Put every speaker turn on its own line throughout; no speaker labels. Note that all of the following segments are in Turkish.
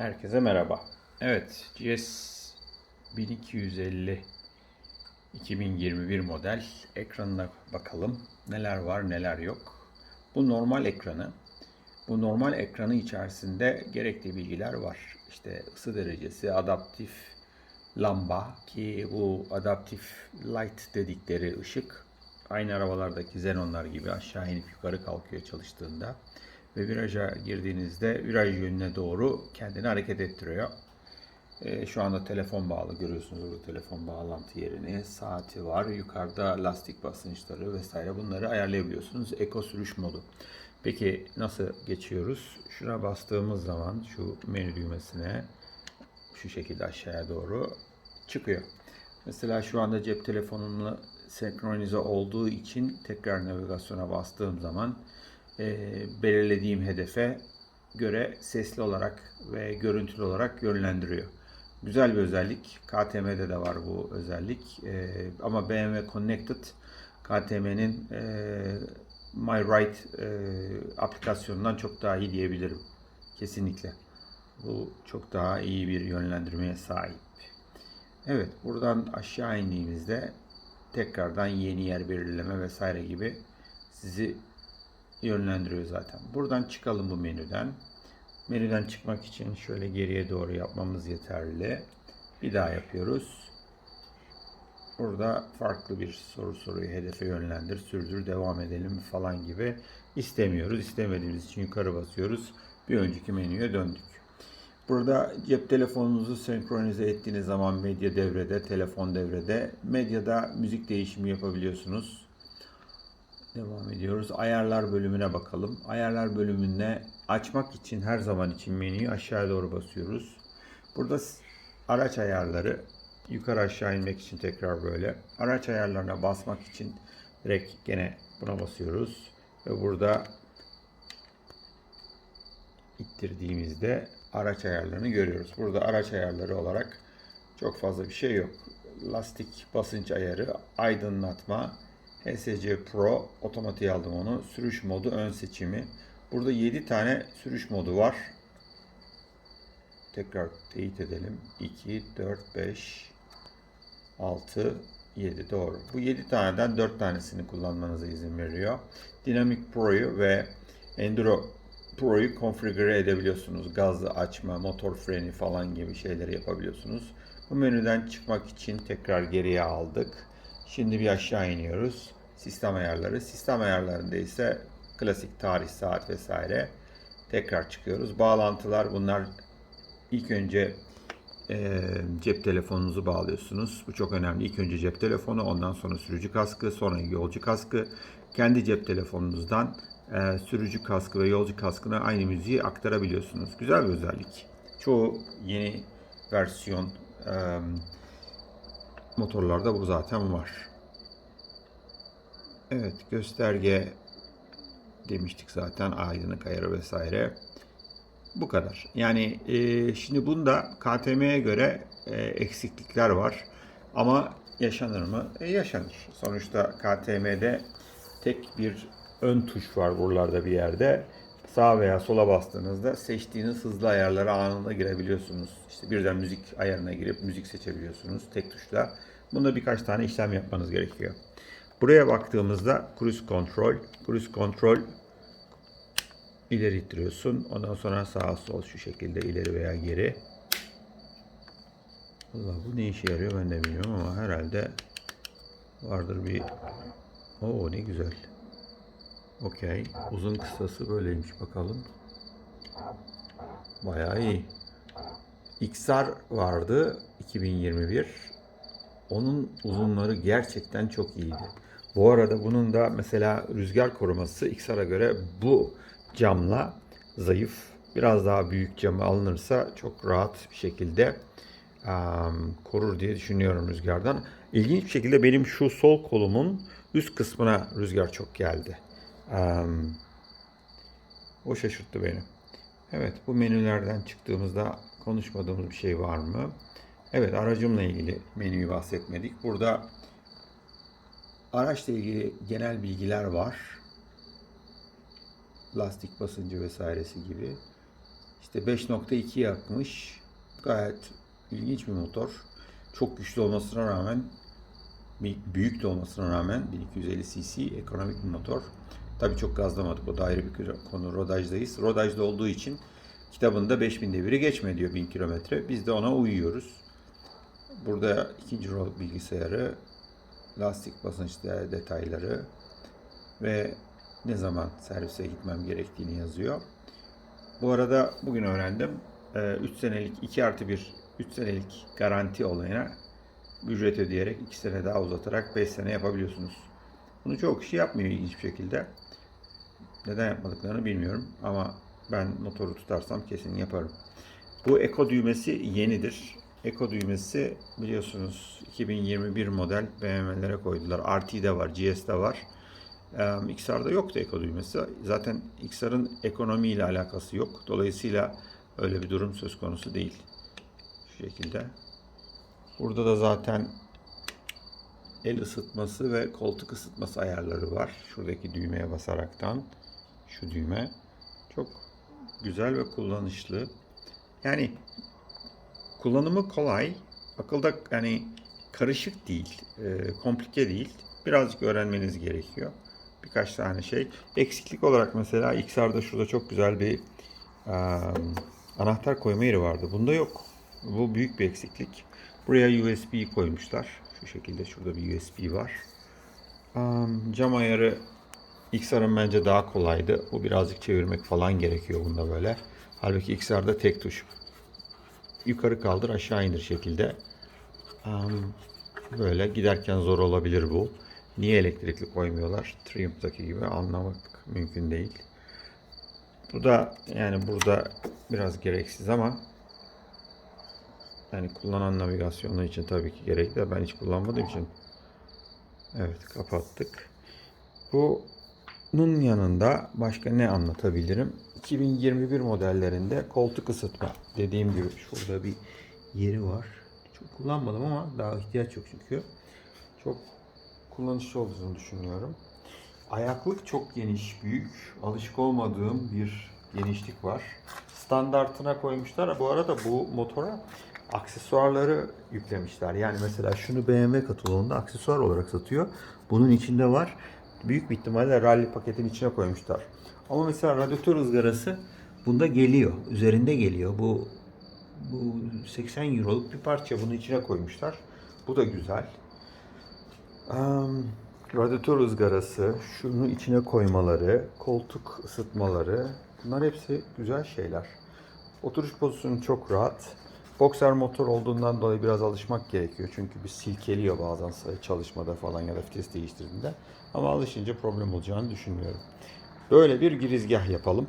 Herkese merhaba. Evet, GS 1250 2021 model ekranına bakalım. Neler var, neler yok. Bu normal ekranı. Bu normal ekranı içerisinde gerekli bilgiler var. İşte ısı derecesi, adaptif lamba ki bu adaptif light dedikleri ışık aynı arabalardaki xenonlar gibi aşağı inip yukarı kalkıyor çalıştığında ve viraja girdiğinizde viraj yönüne doğru kendini hareket ettiriyor. Ee, şu anda telefon bağlı görüyorsunuz burada telefon bağlantı yerini, saati var, yukarıda lastik basınçları vesaire bunları ayarlayabiliyorsunuz. Eko sürüş modu. Peki nasıl geçiyoruz? Şuna bastığımız zaman şu menü düğmesine şu şekilde aşağıya doğru çıkıyor. Mesela şu anda cep telefonumla senkronize olduğu için tekrar navigasyona bastığım zaman e, belirlediğim hedefe göre sesli olarak ve görüntülü olarak yönlendiriyor. Güzel bir özellik. KTM'de de var bu özellik. E, ama BMW Connected KTM'nin e, My Right e, aplikasyonundan çok daha iyi diyebilirim. Kesinlikle. Bu çok daha iyi bir yönlendirmeye sahip. Evet, buradan aşağı indiğimizde tekrardan yeni yer belirleme vesaire gibi sizi yönlendiriyor zaten. Buradan çıkalım bu menüden. Menüden çıkmak için şöyle geriye doğru yapmamız yeterli. Bir daha yapıyoruz. Burada farklı bir soru soruyu hedefe yönlendir, sürdür, devam edelim falan gibi istemiyoruz. İstemediğimiz için yukarı basıyoruz. Bir önceki menüye döndük. Burada cep telefonunuzu senkronize ettiğiniz zaman medya devrede, telefon devrede. Medyada müzik değişimi yapabiliyorsunuz. Devam ediyoruz. Ayarlar bölümüne bakalım. Ayarlar bölümünde açmak için her zaman için menüyü aşağı doğru basıyoruz. Burada araç ayarları yukarı aşağı inmek için tekrar böyle. Araç ayarlarına basmak için direkt gene buna basıyoruz. Ve burada ittirdiğimizde araç ayarlarını görüyoruz. Burada araç ayarları olarak çok fazla bir şey yok. Lastik basınç ayarı, aydınlatma, HSC Pro, otomatiğe aldım onu. Sürüş modu ön seçimi. Burada 7 tane sürüş modu var. Tekrar teyit edelim. 2, 4, 5, 6, 7 doğru. Bu 7 taneden 4 tanesini kullanmanıza izin veriyor. Dynamic Pro'yu ve Enduro Pro'yu konfigüre edebiliyorsunuz. Gazı açma, motor freni falan gibi şeyleri yapabiliyorsunuz. Bu menüden çıkmak için tekrar geriye aldık. Şimdi bir aşağı iniyoruz. Sistem ayarları. Sistem ayarlarında ise klasik tarih, saat vesaire. Tekrar çıkıyoruz. Bağlantılar bunlar ilk önce e, cep telefonunuzu bağlıyorsunuz. Bu çok önemli. İlk önce cep telefonu, ondan sonra sürücü kaskı, sonra yolcu kaskı. Kendi cep telefonunuzdan e, sürücü kaskı ve yolcu kaskına aynı müziği aktarabiliyorsunuz. Güzel bir özellik. Çoğu yeni versiyon e, motorlarda bu zaten var. Evet, gösterge demiştik zaten aydınlık ayarı vesaire. Bu kadar. Yani e, şimdi bunda KTM'ye göre e, eksiklikler var. Ama yaşanır mı? E, yaşanır. Sonuçta KTM'de tek bir ön tuş var buralarda bir yerde. Sağ veya sola bastığınızda seçtiğiniz hızlı ayarlara anında girebiliyorsunuz. İşte birden müzik ayarına girip müzik seçebiliyorsunuz tek tuşla. Bunda birkaç tane işlem yapmanız gerekiyor. Buraya baktığımızda cruise control, cruise control ileri ittiriyorsun. Ondan sonra sağa sol şu şekilde ileri veya geri. Allah bu ne işe yarıyor ben de bilmiyorum ama herhalde vardır bir... Oo ne güzel. Okey. Uzun kısası böyleymiş bakalım. Bayağı iyi. XR vardı 2021. Onun uzunları gerçekten çok iyiydi. Bu arada bunun da mesela rüzgar koruması XR'a göre bu camla zayıf. Biraz daha büyük camı alınırsa çok rahat bir şekilde em, korur diye düşünüyorum rüzgardan. İlginç bir şekilde benim şu sol kolumun üst kısmına rüzgar çok geldi. Em, o şaşırttı beni. Evet bu menülerden çıktığımızda konuşmadığımız bir şey var mı? Evet aracımla ilgili menüyü bahsetmedik. Burada araçla ilgili genel bilgiler var. Lastik basıncı vesairesi gibi. İşte 5.2 yakmış. Gayet ilginç bir motor. Çok güçlü olmasına rağmen büyük de olmasına rağmen 1250 cc ekonomik bir motor. Tabii çok gazlamadık. O da ayrı bir konu. Rodajdayız. Rodajda olduğu için kitabında 5000 deviri geçme diyor 1000 kilometre. Biz de ona uyuyoruz. Burada ikinci rol bilgisayarı, lastik basınç de- detayları ve ne zaman servise gitmem gerektiğini yazıyor. Bu arada bugün öğrendim. 3 senelik 2 artı 1 3 senelik garanti olayına ücret ödeyerek 2 sene daha uzatarak 5 sene yapabiliyorsunuz. Bunu çok kişi yapmıyor ilginç bir şekilde. Neden yapmadıklarını bilmiyorum ama ben motoru tutarsam kesin yaparım. Bu Eko düğmesi yenidir. Eko düğmesi biliyorsunuz 2021 model BMW'lere koydular. RT'de var, GS'de var. Ee, XR'da yoktu Eko düğmesi. Zaten XR'ın ekonomiyle alakası yok. Dolayısıyla öyle bir durum söz konusu değil. Şu şekilde. Burada da zaten el ısıtması ve koltuk ısıtması ayarları var. Şuradaki düğmeye basaraktan şu düğme çok güzel ve kullanışlı. Yani kullanımı kolay. Akılda yani karışık değil, e, komplike değil. Birazcık öğrenmeniz gerekiyor. Birkaç tane şey. Eksiklik olarak mesela XR'da şurada çok güzel bir e, anahtar koyma yeri vardı. Bunda yok. Bu büyük bir eksiklik. Buraya USB koymuşlar. Şu şekilde şurada bir USB var. Um, cam ayarı XR'ın bence daha kolaydı. Bu birazcık çevirmek falan gerekiyor bunda böyle. Halbuki XR'da tek tuş. Yukarı kaldır aşağı indir şekilde. Böyle giderken zor olabilir bu. Niye elektrikli koymuyorlar? Triumph'taki gibi anlamak mümkün değil. Bu da yani burada biraz gereksiz ama yani kullanan navigasyonu için tabii ki gerekli. Ben hiç kullanmadığım için. Evet kapattık. Bunun yanında başka ne anlatabilirim? 2021 modellerinde koltuk ısıtma. Dediğim gibi şurada bir yeri var. Çok kullanmadım ama daha ihtiyaç yok çünkü. Çok kullanışlı olduğunu düşünüyorum. Ayaklık çok geniş, büyük. Alışık olmadığım bir genişlik var. Standartına koymuşlar. Bu arada bu motora aksesuarları yüklemişler. Yani mesela şunu BMW kataloğunda aksesuar olarak satıyor. Bunun içinde var. Büyük bir ihtimalle rally paketin içine koymuşlar. Ama mesela radyatör ızgarası bunda geliyor. Üzerinde geliyor. Bu bu 80 euroluk bir parça bunun içine koymuşlar. Bu da güzel. Um, radyatör ızgarası, şunu içine koymaları, koltuk ısıtmaları bunlar hepsi güzel şeyler. Oturuş pozisyonu çok rahat. Boxer motor olduğundan dolayı biraz alışmak gerekiyor. Çünkü bir silkeliyor bazen çalışmada falan ya da vites değiştirdiğinde. Ama alışınca problem olacağını düşünmüyorum. Böyle bir girizgah yapalım.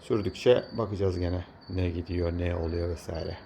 Sürdükçe bakacağız gene ne gidiyor, ne oluyor vesaire.